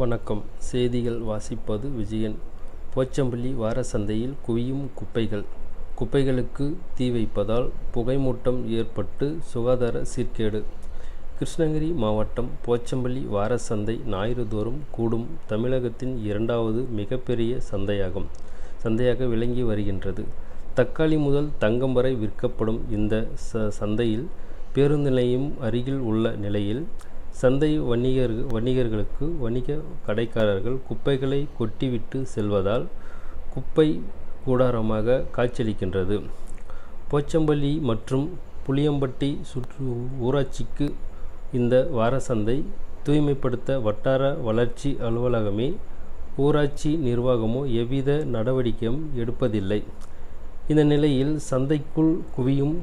வணக்கம். செய்திகள் வாசிப்பது விஜயன். போச்சம்பள்ளி வார சந்தையில் குவியும் குப்பைகள். குப்பைகளுக்கு தீ வைப்பதால் புகைமூட்டம் ஏற்பட்டு சுகாதார சீர்கேடு. கிருஷ்ணகிரி மாவட்டம் போச்சம்பள்ளி வார சந்தை ஞாயிறுதோறும் கூடும் தமிழகத்தின் இரண்டாவது மிகப்பெரிய சந்தையாகும். சந்தையாக விளங்கி வருகின்றது. தக்காளி முதல் தங்கம் வரை விற்கப்படும் இந்த ச சந்தையில் பேருந்து நிலையம் அருகில் உள்ள நிலையில் சந்தை வணிகர் வணிகர்களுக்கு வணிக கடைக்காரர்கள் குப்பைகளை கொட்டிவிட்டு செல்வதால் குப்பை கூடாரமாக காட்சியளிக்கின்றது. போச்சம்பள்ளி மற்றும் புளியம்பட்டி சுற்று ஊராட்சிக்கு இந்த வார சந்தை தூய்மைப்படுத்த வட்டார வளர்ச்சி அலுவலகமே ஊராட்சி நிர்வாகமோ எவ்வித நடவடிக்கையும் எடுப்பதில்லை. இந்த நிலையில் சந்தைக்குள் குவியும்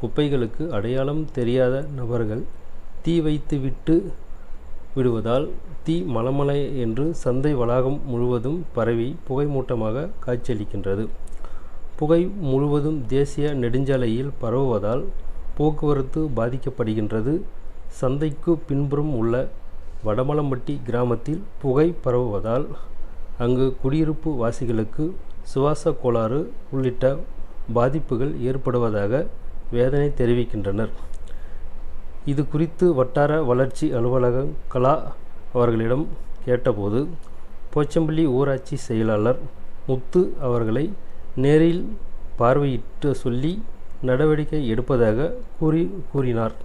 குப்பைகளுக்கு அடையாளம் தெரியாத நபர்கள் தீ வைத்து விட்டு விடுவதால் தீ மலமலை என்று சந்தை வளாகம் முழுவதும் பரவி புகைமூட்டமாக காட்சியளிக்கின்றது. புகை முழுவதும் தேசிய நெடுஞ்சாலையில் பரவுவதால் போக்குவரத்து பாதிக்கப்படுகின்றது. சந்தைக்கு பின்புறம் உள்ள வடமலம்பட்டி கிராமத்தில் புகை பரவுவதால் அங்கு குடியிருப்பு வாசிகளுக்கு சுவாச கோளாறு உள்ளிட்ட பாதிப்புகள் ஏற்படுவதாக வேதனை தெரிவிக்கின்றனர். இது குறித்து வட்டார வளர்ச்சி அலுவலக கலா அவர்களிடம் கேட்டபோது போச்சம்பள்ளி ஊராட்சி செயலாளர் முத்து அவர்களை நேரில் பார்வையிட்டு சொல்லி நடவடிக்கை எடுப்பதாக கூறி கூறினார்.